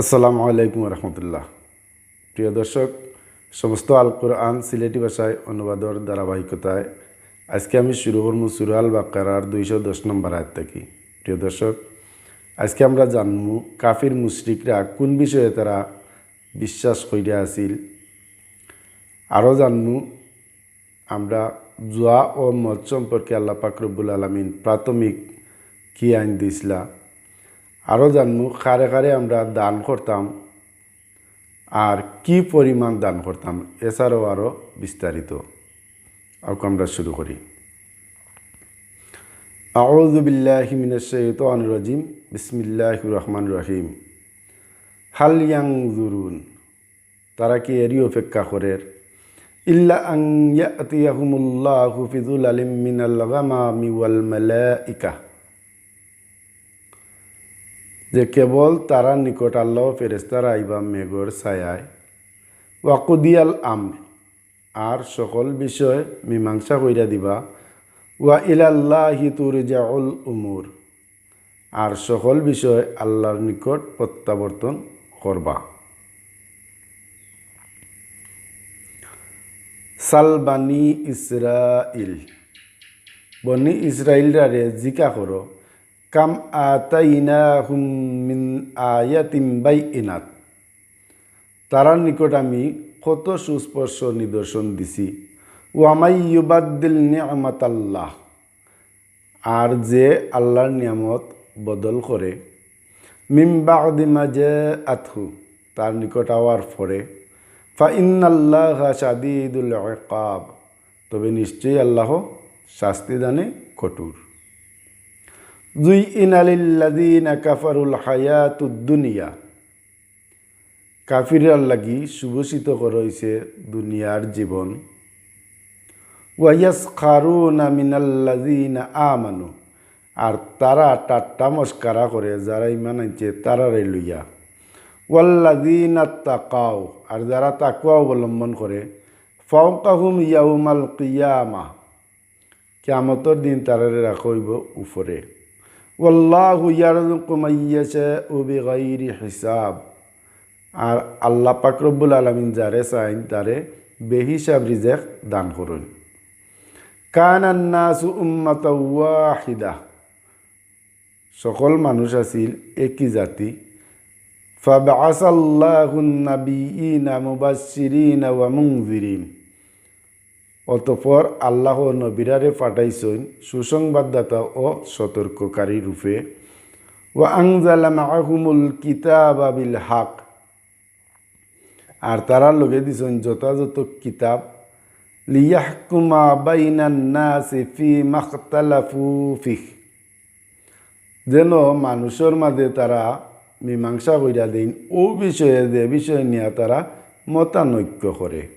আসসালামু আলাইকুম রহমতুল্লাহ প্রিয় দর্শক, সমস্ত আল কোরআন সিলেটি ভাষায় অনুবাদর ধারাবাহিকতায় আজকে আমি শুরু করব সুরাল বাকারার দুইশো দশ নম্বর আয়াত থেকে। প্রিয় দর্শক, আজকে আমরা জানব কাফির মুশরিকরা কোন বিষয়ে তারা বিশ্বাস করিয়া আছিল। আরও জানব আমরা জুয়া ও মদ সম্পর্কে আল্লাহ পাকরবুল আলমিন প্রাথমিক কি আইন দিছিলা আরও জানব খারে খারে আমরা দান করতাম আর কি পরিমাণ দান করতাম, এছাড়াও আরও বিস্তারিত। আমরা শুরু করি। আউযু বিল্লাহি মিনাশ শাইতানির রাজিম, বিসমিল্লাহির রহমানির রহিম। হাল ইয়ানজুরুন তারা কি এরই অপেক্ষা করে? ইল্লা ফি যুলালিম মিনাল মালাইকা। যে কেবল তারা নিকট আল্লাহ ফেরেস্তারা আইবা মেঘর ছায়ায়। ওয়াকুদিয়াল আম আর সকল বিষয় মীমাংসা কইরা দিবা। ওয়া ইলাল্লাহি তুরজাউল উমুর, আর সকল বিষয় আল্লাহর নিকট প্রত্যাবর্তন করবা। সাল বানি ইসরাইল বনি ইসরাইলরারে জিকা করো। কাম আতাইনা হুম মিন আয়াতিম বাই ইনাত তারার নিকট আমি কত সুস্পর্শ নিদর্শন দিছি। ও আমাই ইউবাদ্দিল নিয়ামত আল্লাহ আর যে আল্লাহর নিয়ামত বদল করে। মিমবাদিমা যে আথু তার নিকট আওয়ার পরে, ফা ইন্নাল্লাহ সাদিদুল কাব তবে নিশ্চয়ই আল্লাহ শাস্তি দানে কঠোর। জুই ইনালিল্লাদিন কাফারুল হায়াতুদ দুনিয়া। কাফিরার লাগি সুভূষিত করেছে দুনিয়ার জীবন। ওয়াইয়াস খারুনা মিনাল্লাদিন আমানু। আর তারা টাট্টা মস্কারা করে যারা ইমান আনছে তারারে লইয়া। ওয়াল্লাদিন তাকাও আর যারা তাকুয়া অবলম্বন করে। ফাউকাহুম ইয়াউমাল কিয়ামা। কেয়ামতর দিন তারারে রাখইব উপরে। হিসাব। আর আল্লাহ পাকরব্বুল আলমিন যারে চাইন, তারে বেহিসাব রিজেক দান করুন। কানান্নাসু উম্মত ওয়াহিদা। সকল মানুষ আছিল একই জাতি। ফাবাসাল্লাহুন নাবিয়িনা মুবাশশিরিনা ওয়া মুনজিরিন। অতপর আল্লাহ নবীরারে পাঠাইছেন সুসংবাদদাতা ও সতর্ককারী রূপে। ও আংজালা মাহুমুল কিতাব হাক। আর তারা লগে দিছেন যথাযথ কিতাব। লিয়াহকুমা বাইনান নাসি ফি মাখতালাফু ফিহ। যেন মানুষের মাঝে তারা মীমাংসা কইরা দিন, ও বিষয়ে যে বিষয় নিয়ে তারা মতানৈক্য করে।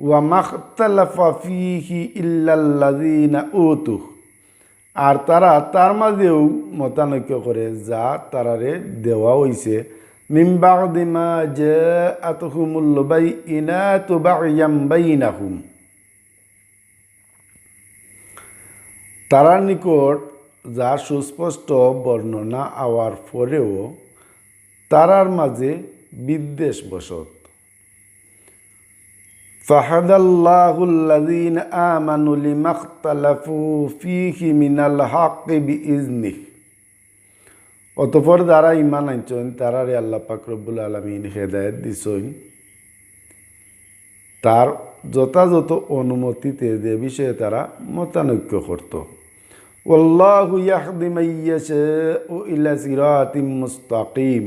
ওয়ামাখতালাফা ফিহি ইল্লাল্লাযিনা উতু। আর তারা তার মাঝেও মতানৈক্য করে, যা তারারে দেওয়া হইছে। মিমবাদিমা যে আতহুমুল বাই ইনাতু বায়াম বাইনাহুম। তারার নিকট যা সুস্পষ্ট বর্ণনা আওয়ার পরেও তারার মাঝে বিদ্বেষ বসত فهدى الله الذين آمنوا لما اختلفوا فيه من الحق بإذنه অতপর যারা ইমান আনছেন তারারে আল্লাহ পাক রব্বুল আলমিন হেদায়ত দিছেন তার যথাযথ অনুমতিতে যে বিষয়ে তারা মতানৈক্য করত ওল্লাহু ইয়াহদি মাইয়াশাউ ইলা সিরাতিম মুস্তাকিম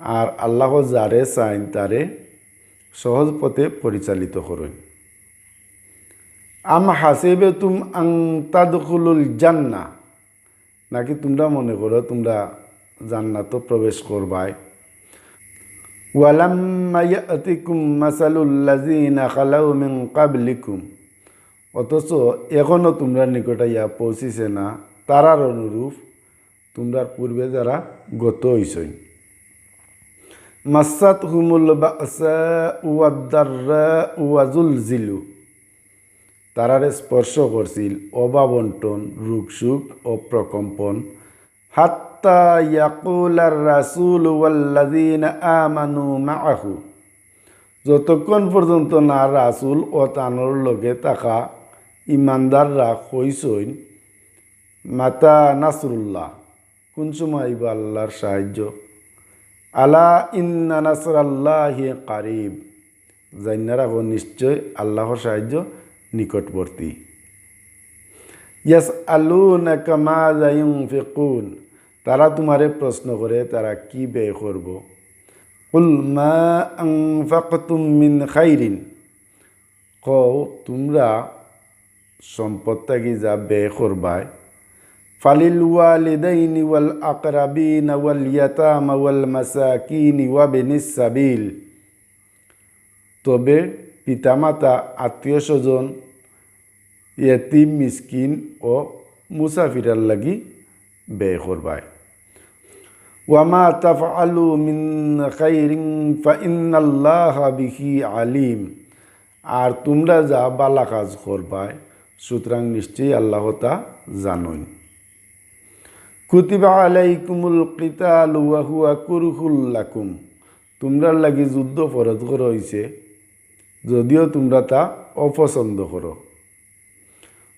আর আল্লাহ যারে চাইন তারে সহজ পথে পরিচালিত করুন। আম হাসিবে তুম আং তাদুল জান্না। নাকি তোমরা মনে করো তোমরা জান্নাত প্রবেশ করবাই? ওয়ালাম্মায়াতিকুম মাসালুল্লাযিনা খালাউ মিন কাবলিকুম অথচ এখনও তোমরা নিকটাইয়া পৌঁছিছে না। তারার অনুরূপ তোমরা পূর্বে যারা গত হইছই মাসাত হুমুল জিলু তারারে স্পর্শ করছিল অভাবন্টন রূপসুখ ও প্রকম্পন। হাত্তা ইয়াকুলার রাসুল ওয়াল্লাযীনা আমানু মাআহু। যতক্ষণ পর্যন্ত না রাসুল ও তানোর লগে থাকা ইমানদাররা কইসইন মাতা নাসরুল্লাহ, কোন সময় আল্লাহর সাহায্য? আলা ইন্না নাসরাল্লাহি কারিব। জান্নারা হো নিশ্চয় আল্লাহর সাহায্য নিকটবর্তী। ইয়াস আলু না কামা ফিকুন তারা তোমারে প্রশ্ন করে, তারা কি ব্যয় করব? কুল মা আনফাকতুম মিন খাইরিন। কও, তোমরা সম্পদটাকে যা ব্যয় করবায় ফালিল ওয়ালিদাইনি ওয়াল আকরাবিন ওয়াল ইয়াতামা ওয়াল তবে পিতামাতা, আত্মীয় স্বজন, ইয়তিম, মিসকিন ও মুসাফিরার লাগি ব্যয় করবায়। ওয়ামা তাফআলু মিন খাইরিন ফাইন্নাল্লাহা বিহি আলিম। আর তোমরা যা বালা কাজ করবায়, সুতরাং নিশ্চয়ই আল্লাহ তা জানোই। কুতিবা আলাইকুমুল কিতাল ওয়া হুয়া কুরহুল লাকুম। তোমরা লাগি যুদ্ধ ফরজ করা হয়েছে যদিও তোমরা তা অপছন্দ করো।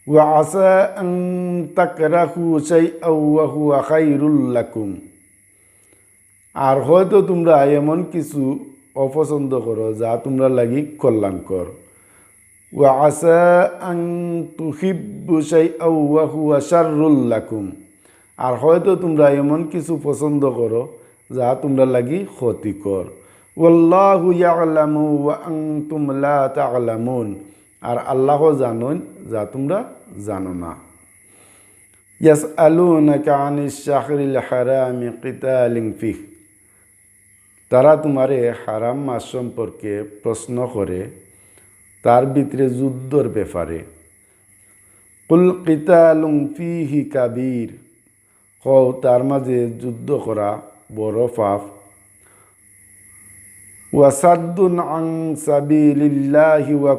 ওয়া আসা লাকুম। আর হয়তো তোমরা এমন কিছু অপছন্দ করো যা তোমরা লাগি কল্যাণকর। ওয়া আসা আন তুহিব্বু ওয়া হুয়া শাররুল লাকুম। আর হয়তো তোমরা এমন কিছু পছন্দ করো যা তোমরা লাগি ক্ষতিকর। তা'লামুন। আর আল্লাহ জানেন যা তোমরা জানো না। ইয়াস ইয়াসআলুনাকা আনিশ শাহরিল হারামি কিতালিন ফিহ। তারা তোমারে হারাম মাস সম্পর্কে প্রশ্ন করে, তার ভিতরে যুদ্ধর ব্যাপারে। কুল কিতালুম ফিহি কাবীর। কও তার মাঝে যুদ্ধ করা বড় পাপ। ওয়াসাদ্দুন আং সাবিলিল্লাহি ওয়া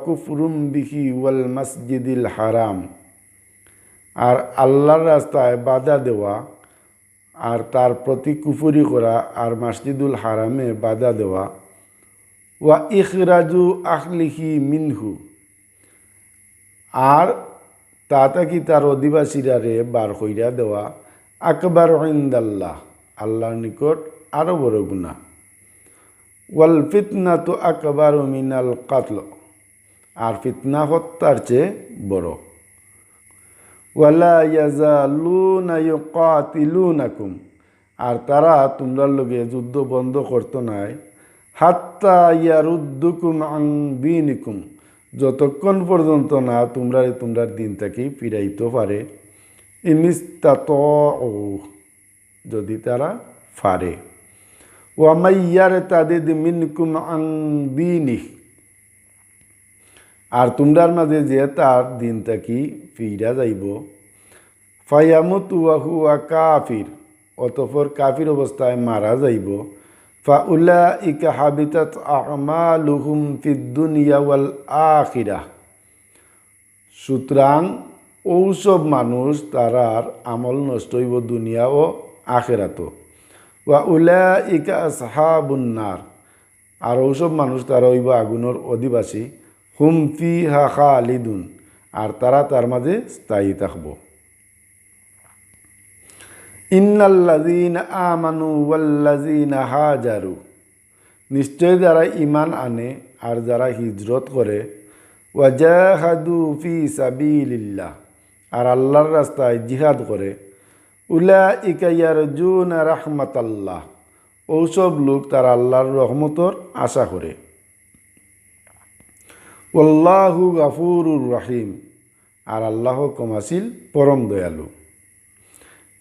বিহি ওয়াল মসজিদিল হারাম। আর আল্লাহর রাস্তায় বাধা দেওয়া আর তার প্রতি কুফুরি করা আর মসজিদুল হারামে বাধা দেওয়া। ওয়া ইখরাজু আখলিহি মিনহু। আর তা তাকি তার অধিবাসীরা রে বার কইরা দেওয়া। আকবর ইন্দাল্লাহ, আল্লাহর নিকট আরও বড় গুণা ওয়াল ফিতনা তো আকবর মিনাল কাতল, আর ফিতনা হত্যার চেয়ে বড়। ওয়ালা আর তারা তোমরার লগে যুদ্ধ বন্ধ করতো নাই। হাত্তা আং যতক্ষণ পর্যন্ত না তোমরা তোমরার দিন থেকে ফিরাইতে পারে। ইনিস্তাত যদি তারা ফারে। ওয়ামাইয়ার তাদের মিনকুম আং দিনি আর তোমরার মাঝে যে তার দিন থাকি ফিরা যাইব? ফায়ামুত ওয়াহুয়া কাফির অতফর কাফির অবস্থায় মারা যাইব। ফা উল্লা ইকা হাবিতাত আমালুহুম ফিদ্দুনিয়া ওয়াল আখিরা সুতরাং ওসব মানুষ তারার আমল নষ্ট হইব দুনিয়া ও আখেরাত ওয়া উলা ইকা সাহাবুন্নার আর ওসব মানুষ তারা হইব আগুনের অধিবাসী। হুম ফি হা খা আলিদুন আর তারা তার মাঝে স্থায়ী থাকব। ইন্নাল্লাযীন আমানু ওয়াল্লাযীন হাজারু। নিশ্চয় যারা ইমান আনে আর যারা হিজরত করে ওয়াজাহাদু ফি সাবিলিল্লাহ। আর আল্লাহর রাস্তায় জিহাদ করে উলা ইকাইয়ার জুন রাহমাতাল্লাহ। ওসব লোক তার আল্লাহর রহমতর আশা করে। ওল্লাহু গাফুরুর রাহিম। আর আল্লাহ কমাসিল পরম দয়ালু।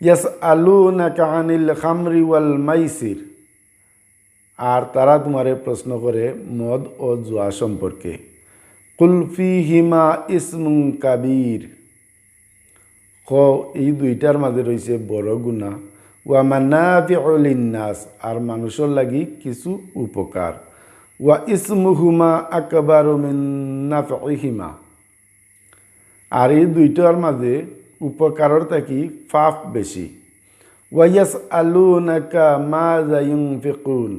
ইয়াস আলু না কাহানিল খামরি ওয়াল মাইসির। আর তারা তোমারে প্রশ্ন করে মদ ও জুয়া সম্পর্কে। কুলফি হিমা ইসমুং কাবির। ক, এই দুইটার মাঝে রয়েছে বড় গুণা। ওয়া মান্নাফিউলিন্নাস আর মানুষের লাগি কিছু উপকার। ওয়া ইসমুহুমা আকবার মিন্নাফিহিমা আর এই দুইটার মাঝে উপকারের থাকি ফাফ বেশি। ওয়াইয়াস আলু নাকা মা জায়ুং ফেকুন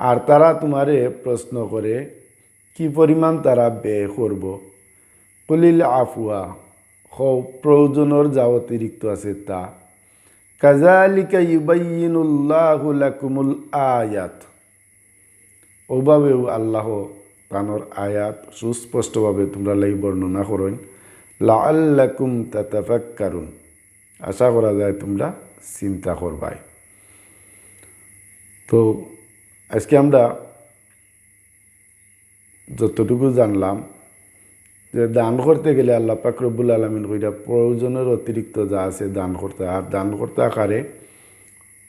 আর তারা তোমারে প্রশ্ন করে, কি পরিমাণ তারা ব্যয় করব? কলিল আফুয়া প্রয়োজনের যা অতিরিক্ত আছে তা। কাজালিকা ইউবাইনুল্লাহু লাকুমুল আয়াত। ওভাবেও আল্লাহ তানোর আয়াত সুস্পষ্টভাবে তোমরা লাই বর্ণনা করেন। লাআল্লাকুম তাতাফাক্কারুন। আশা করা যায় তোমরা চিন্তা করবাই। তো আজকে আমরা যতটুকু জানলাম যে দান করতে গেলে আল্লাহ পাক রব্বুল আলমিন কইরা প্রয়োজনের অতিরিক্ত যা আছে দান করতে আর দান করতে আকারে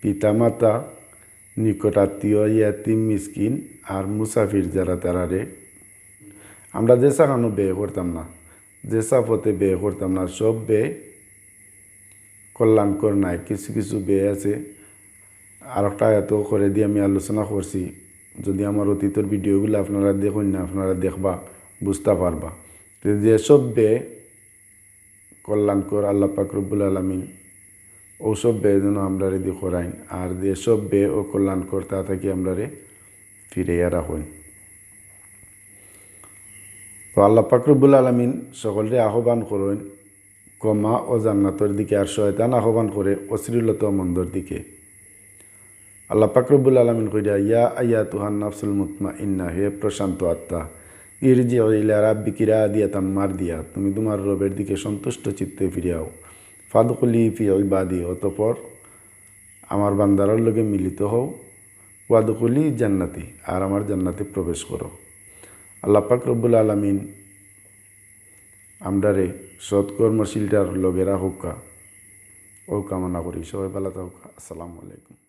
পিতামাতা, নিকটাত্মীয়, ইয়াতিম, মিসকিন আর মুসাফির যারা তারারে আমরা যে সাকানো ব্যয় করতাম না। যে সাফতে ব্যয় করতাম না। সব ব্যয় কল্যাণকর নাই। কিছু কিছু ব্যয় আছে। আর একটা এত করে দিয়ে আমি আলোচনা করছি। যদি আমার অতীতের ভিডিওগুলো আপনারা দেখুন না, আপনারা দেখবা, বুঝতে পারবা। যেসব ব্যয় কল্যাণকর আল্লাহ পাক রব্বুল আলমিন ওসব ব্যয় যেন আমরা রেডি করাইন আর যেসব ব্যয় ও কল্যাণকর, তা থেকে আমরা রে ফিরাইয়া রাখুন তো আল্লাহ পাক আলমিন সকলরে আহ্বান করুন কমা ও জান্নাতের দিকে, আর শয়তান আহ্বান করে অশ্লীলত মন্দর দিকে। আল্লাহ পাকরবুল আলমিন কইরা, ইয়া আয়া তুহান নাফসুল মুতমা ইন্না হে প্রশান্ত আত্মা ইরজি ইলা রাব্বিকিরা দিয়া তাম্মার দিয়া তুমি তোমার রবের দিকে সন্তুষ্ট চিত্তে ফিরিয়াও। ফাদুকলি ফি ইবাদি, অতপর আমার বান্দারার লগে মিলিত হও। ওয়াদুকলি জান্নাতি, আর আমার জান্নাতে প্রবেশ করো। আল্লাহ পাক রব্বুল আলমিন আমরারে সৎকর্মশীলটার লগেরা হোকা ও কামনা করি, সবাই ভালো থাকুক। আসসালামু আলাইকুম।